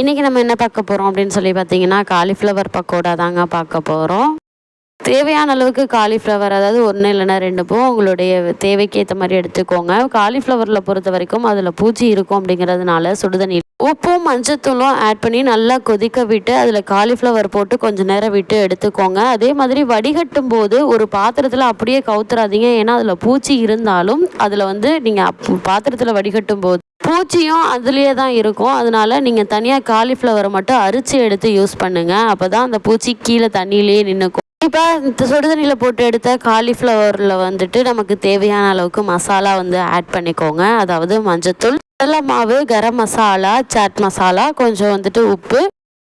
இன்றைக்கி நம்ம என்ன பார்க்க போகிறோம் அப்படின்னு சொல்லி பார்த்தீங்கன்னா காலிஃப்ளவர் பக்கோடா தாங்க பார்க்க போகிறோம் தேவையான அளவுக்கு காலிஃப்ளவர் அதாவது ஒன்று இல்லைன்னா ரெண்டு பூ உங்களுடைய தேவைக்கு ஏற்ற மாதிரி எடுத்துக்கோங்க. காலிஃப்ளவரில் பொறுத்த வரைக்கும் அதில் பூச்சி இருக்கும் அப்படிங்கிறதுனால சுடுதண்ணி உப்பும் மஞ்சத்தூளும் ஆட் பண்ணி நல்லா கொதிக்க விட்டு அதில் காலிஃப்ளவர் போட்டு கொஞ்சம் நேரம் விட்டு எடுத்துக்கோங்க. அதே மாதிரி வடிகட்டும் போது ஒரு பாத்திரத்தில் அப்படியே கவுத்துறாதீங்க. ஏன்னா அதில் பூச்சி இருந்தாலும் அதில் வந்து நீங்கள் பாத்திரத்தில் வடிகட்டும் போது பூச்சியும் அதுலேயே தான் இருக்கும். அதனால நீங்கள் தனியாக காலிஃப்ளவரை மட்டும் அரிச்சு எடுத்து யூஸ் பண்ணுங்கள் அப்போ தான் அந்த பூச்சி கீழே தண்ணியிலேயே நின்றுக்கும் இப்போ இந்த சுடுதண்ணியில் போட்டு எடுத்த காலிஃப்ளவரில் வந்துட்டு நமக்கு தேவையான அளவுக்கு மசாலா வந்து ஆட் பண்ணிக்கோங்க. அதாவது மஞ்சத்தூள் கடலை மாவு கரம் மசாலா சாட் மசாலா கொஞ்சம் வந்துட்டு உப்பு.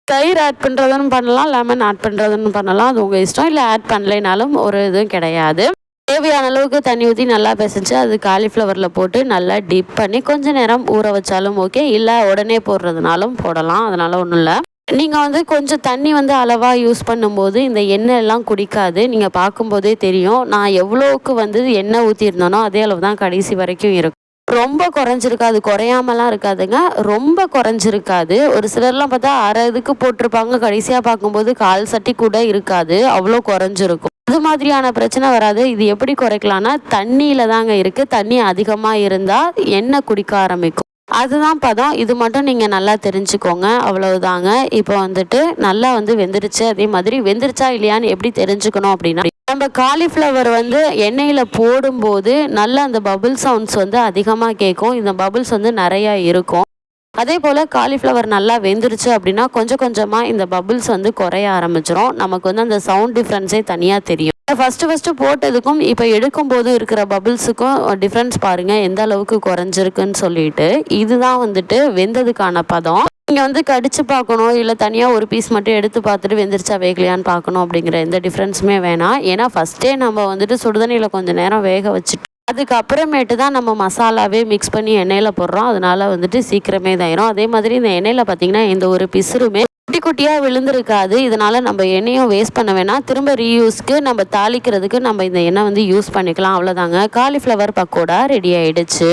தயிர் ஆட் பண்ணுறதுன்னு பண்ணலாம் லெமன் ஆட் பண்ணுறதுன்னு பண்ணலாம். அது உங்கள் இஷ்டம். இல்லை ஆட் பண்ணலைனாலும் ஒரு இதுவும் கிடையாது. தேவையான அளவுக்கு தண்ணி ஊற்றி நல்லா பிசைஞ்சு அது காலிஃப்ளவரில் போட்டு நல்லா டிப் பண்ணி கொஞ்சம் நேரம் ஊற வச்சாலும் ஓகே இல்லை உடனே போடுறதுனாலும் போடலாம். அதனால் ஒன்றும் இல்லை. நீங்கள் வந்து கொஞ்சம் தண்ணி வந்து அளவாக யூஸ் பண்ணும்போது இந்த எண்ணெய் எல்லாம் குடிக்காது. நீங்கள் பார்க்கும்போதே தெரியும். நான் எவ்வளோவுக்கு வந்து எண்ணெய் ஊற்றிருந்தேனோ அதே அளவு தான் கடைசி வரைக்கும் இருக்கும். ரொம்ப குறைஞ்சிருக்காது. குறையாமலாம் இருக்காதுங்க. ரொம்ப குறைஞ்சிருக்காது. ஒரு சிலர்லாம் பார்த்தா அரை இதுக்கு போட்டிருப்பாங்க. கடைசியாக பார்க்கும்போது கால் சட்டி கூட இருக்காது. அவ்வளோ குறைஞ்சிருக்கும். அது மாதிரியான பிரச்சனை வராது. இது எப்படி குறைக்கலாம்னா தண்ணியில் தாங்க இருக்குது தண்ணி அதிகமாக இருந்தால் எண்ணெய் குடிக்க ஆரம்பிக்கும். அதுதான் பதம். இது மட்டும் நீங்கள் நல்லா தெரிஞ்சுக்கோங்க. அவ்வளவுதாங்க. இப்போ வந்துட்டு நல்லா வந்து வெந்துருச்சு. அதே மாதிரி வெந்துருச்சா இல்லையான்னு எப்படி தெரிஞ்சுக்கணும் அப்படின்னா நம்ம காலிஃப்ளவர் வந்து எண்ணெயில் போடும்போது நல்லா அந்த பபுள் சவுண்ட்ஸ் வந்து அதிகமாக கேட்கும். இந்த பபுள்ஸ் வந்து நிறையா இருக்கும். அதே போல் காலிஃப்ளவர் நல்லா வெந்துருச்சு அப்படின்னா கொஞ்சம் கொஞ்சமாக இந்த பபுள்ஸ் வந்து குறைய ஆரம்பிச்சிடும் நமக்கு வந்து அந்த சவுண்ட் டிஃப்ரென்ஸே தனியாக தெரியும். ஃபஸ்ட்டு ஃபஸ்ட்டு போட்டதுக்கும் இப்போ எடுக்கும்போது இருக்கிற பபுள்ஸுக்கும் டிஃப்ரென்ஸ் பாருங்கள் எந்த அளவுக்கு குறைஞ்சிருக்குன்னு சொல்லிட்டு. இதுதான் வந்துட்டு வெந்ததுக்கான பதம். நீங்கள் வந்து கடிச்சு பார்க்கணும் இல்லை தனியாக ஒரு பீஸ் மட்டும் எடுத்து பார்த்துட்டு வெந்துருச்சா வேகலையான்னு பார்க்கணும் அப்படிங்கிற எந்த டிஃப்ரென்ஸுமே வேணாம். ஏன்னா ஃபஸ்ட்டே நம்ம வந்துட்டு சுடுதண்ணியில் கொஞ்சம் நேரம் வேக வச்சுட்டு அதுக்கப்புறமேட்டு தான் நம்ம மசாலாவே மிக்ஸ் பண்ணி எண்ணெயில் போடுறோம். அதனால வந்துட்டு சீக்கிரமே இதாயிரும். அதே மாதிரி இந்த எண்ணெயில் பார்த்தீங்கன்னா எந்த ஒரு பிசுருமே குட்டி குட்டியாக விழுந்திருக்காது. இதனால் நம்ம எண்ணெயும் வேஸ்ட் பண்ண வேணாம். திரும்ப ரீயூஸ்க்கு நம்ம தாளிக்கிறதுக்கு நம்ம இந்த எண்ணெய் வந்து யூஸ் பண்ணிக்கலாம். அவ்வளோதாங்க காலிஃப்ளவர் பக்கோடா ரெடி ஆகிடுச்சு